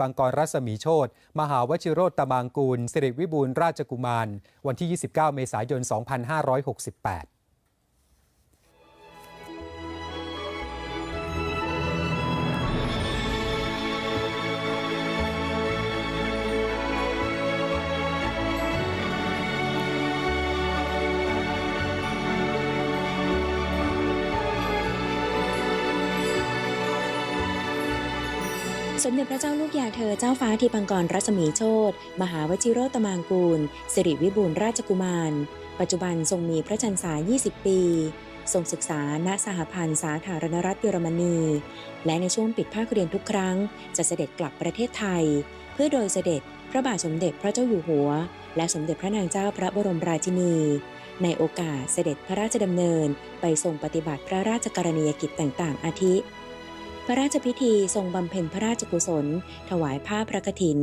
ปังกรรัศมีโชตมหาวชิโรตตมางกูลสิริวิบูลราชกุมาร วันที่ 29 เมษายน 2568 สมเด็จพระเจ้าลูกยาเธอเจ้าฟ้าทีปังกรรัศมีโชตมหาวชิโรตมางกูล สิริวิบูลราชกุมาร ปัจจุบันทรงมีพระชันษา 20 ปี ทรงศึกษาณสหพันธ์สาธารณรัฐเยอรมนี และในช่วงปิดภาคเรียนทุกครั้ง จะเสด็จกลับประเทศไทย เพื่อโดยเสด็จพระบาทสมเด็จพระเจ้าอยู่หัว และสมเด็จพระนางเจ้าพระบรมราชินี ในโอกาสเสด็จพระราชดำเนิน ไปทรงปฏิบัติพระราชกรณียกิจต่างๆ อาทิ พระราชพิธีทรงบำเพ็ญพระราชกุศล ถวายผ้าพระกฐิน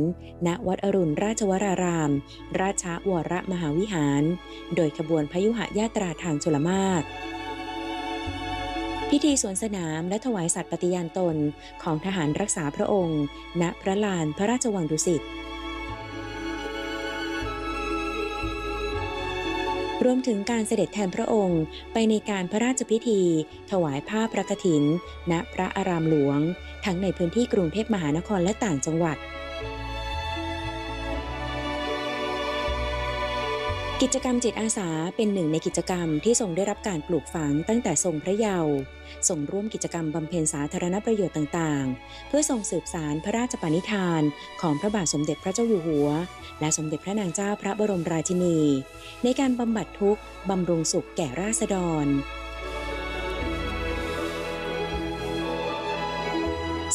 ณวัดอรุณราชวราราม ราชวรมหาวิหาร โดยขบวนพยุหญาตราทางชลมากพิธีสวนสนามและถวายสัตว์ปฏิญาณตนของทหารรักษาพระองค์ ณพระลานพระราชวังดุสิต รวมถึงการเสด็จแทนพระองค์ไปในการพระราชพิธี ถวายผ้าพระกฐิน ณพระอารามหลวง ทั้งในพื้นที่กรุงเทพมหานครและต่างจังหวัด กิจกรรมจิตอาสาเป็นหนึ่งในกิจกรรมที่ทรงได้รับการปลูกฝังตั้งแต่ทรงพระเยาว์ทรงร่วมกิจกรรมบำเพ็ญสาธารณประโยชน์ต่างๆ เพื่อทรงสืบสารพระราชปณิธานของพระบาทสมเด็จพระเจ้าอยู่หัว และสมเด็จพระนางเจ้าพระบรมราชินี ในการบำบัดทุกข์บำรุงสุขแก่ราษฎร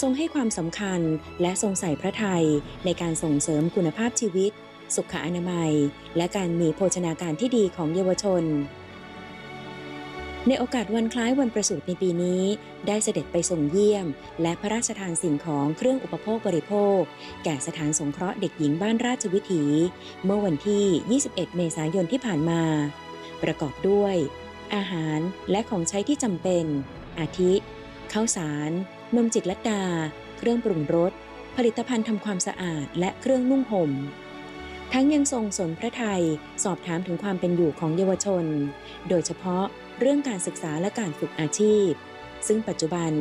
ทรงให้ความสำคัญและทรงใส่พระทัยในการส่งเสริมคุณภาพชีวิต สุขอนามัย และการมีโภชนาการที่ดีของเยาวชน ในโอกาสวันคล้ายวันประสูติในปีนี้ ได้เสด็จไปส่งเยี่ยม และพระราชทานสิ่งของเครื่องอุปโภคบริโภค แก่สถานสงเคราะห์เด็กหญิงบ้านราชวิถี เมื่อวันที่ 21 เมษายนที่ผ่านมา ประกอบด้วย อาหารและของใช้ที่จำเป็น อาทิข้าวสาร นมจิตลัดดา เครื่องปรุงรสผลิตภัณฑ์ทำความสะอาดและเครื่องนุ่งห่ม ทั้งยังทรงสนพระไทยสอบถามถึงความเป็นอยู่ของเยาวชน โดยเฉพาะเรื่องการศึกษาและการฝึกอาชีพ ซึ่งปัจจุบัน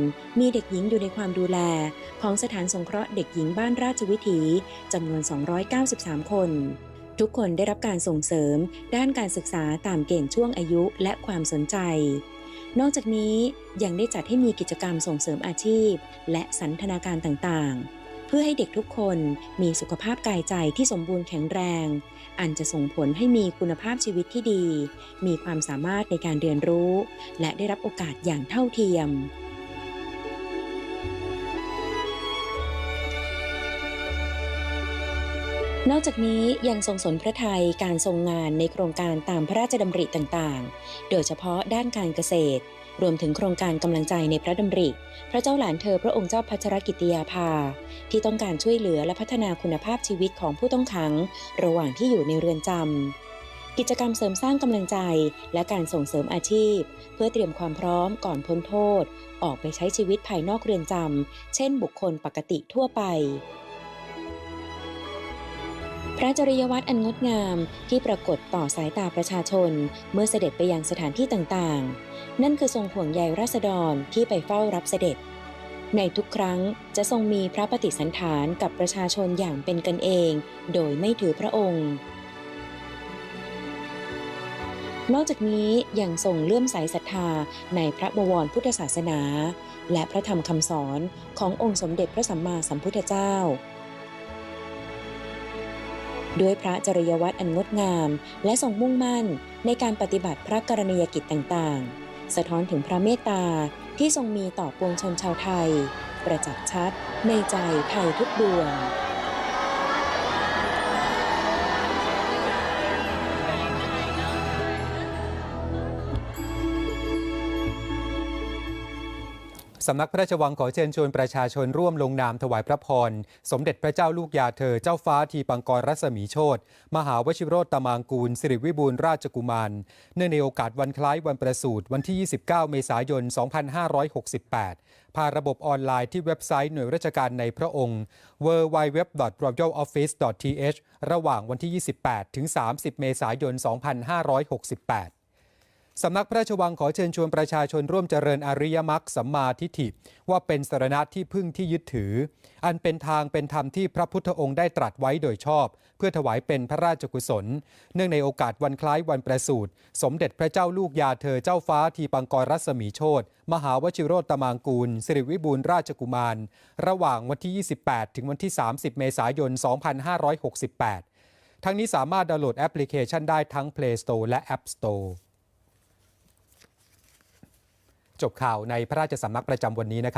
มีเด็กหญิงอยู่ในความดูแล ของสถานสงเคราะห์เด็กหญิงบ้านราชวิถีจำนวน 293 คน ทุกคนได้รับการส่งเสริม ด้านการศึกษาตามเกณฑ์ช่วงอายุและความสนใจ นอกจากนี้ยังได้จัดให้มีกิจกรรมส่งเสริมอาชีพ และสันทนาการต่างๆ เพื่อให้เด็กทุกคนมีสุขภาพกายใจที่สมบูรณ์แข็งแรง อันจะส่งผลให้มีคุณภาพชีวิตที่ดี มีความสามารถในการเรียนรู้ และได้รับโอกาสอย่างเท่าเทียม นอกจากนี้ยังทรงสนพระไทยการทรงงานในโครงการตามพระราชดำริต่างๆ โดยเฉพาะด้านการเกษตร รวมถึงโครงการกำลังใจในพระดำริ พระเจ้าหลานเธอพระองค์เจ้าพัชรกิติยาภา ที่ต้องการช่วยเหลือและพัฒนาคุณภาพชีวิตของผู้ต้องขัง ระหว่างที่อยู่ในเรือนจำกิจกรรมเสริมสร้างกำลังใจและการส่งเสริมอาชีพ เพื่อเตรียมความพร้อมก่อนพ้นโทษ ออกไปใช้ชีวิตภายนอกเรือนจำเช่นบุคคลปกติทั่วไป พระจริยวัตรอันงดงามที่ปรากฏต่อสายตาประชาชน เมื่อเสด็จไปยังสถานที่ต่างๆ นั่นคือทรงห่วงใยราษฎรที่ไปเฝ้ารับเสด็จ ในทุกครั้งจะทรงมีพระปฏิสันฐานกับประชาชนอย่างเป็นกันเอง โดยไม่ถือพระองค์ นอกจากนี้ยังทรงเลื่อมใสศรัทธาในพระบวรพุทธศาสนา และพระธรรมคำสอนขององค์สมเด็จพระสัมมาสัมพุทธเจ้า ด้วยพระจริยวัตรอันงดงาม และทรงมุ่งมั่นในการปฏิบัติพระกรณียกิจต่างๆ สะท้อนถึงพระเมตตาที่ทรงมีต่อปวงชนชาวไทย ประจักษ์ชัดในใจไทยทุกดวง สำนักพระราชวังขอเชิญชวนประชาชนร่วมลงนามถวายพระพร สมเด็จพระเจ้าลูกยาเธอเจ้าฟ้าทีปังกรรัศมีโชตมหาวชิโรตมางกูล สิริวิบูลราชกุมาร เนื่องในโอกาสวันคล้ายวันประสูติวันที่ 29 เมษายน 2568 ผ่านระบบออนไลน์ที่เว็บไซต์หน่วยราชการในพระองค์ www.royaloffice.th ระหว่างวันที่ 28 ถึง 30 เมษายน 2568 สำนักพระราชวังขอเชิญชวนประชาชนร่วมเจริญอริยมรรคสัมมาทิฏฐิ ว่าเป็นสรณะที่พึ่งที่ยึดถือ อันเป็นทางเป็นธรรมที่พระพุทธองค์ได้ตรัสไว้โดยชอบ เพื่อถวายเป็นพระราชกุศล เนื่องในโอกาสวันคล้ายวันประสูติสมเด็จพระเจ้าลูกยาเธอเจ้าฟ้าทีปังกรรัศมีโชตมหาวชิโรตมางกูลสิริวิบูลราชกุมาร ระหว่างวันที่ 28 ถึงวันที่ 30 เมษายน 2568 ทั้งนี้สามารถดาวน์โหลดแอปพลิเคชันได้ทั้ง Play Store และ App Store จบข่าวในพระราชสำนักประจำวันนี้นะครับ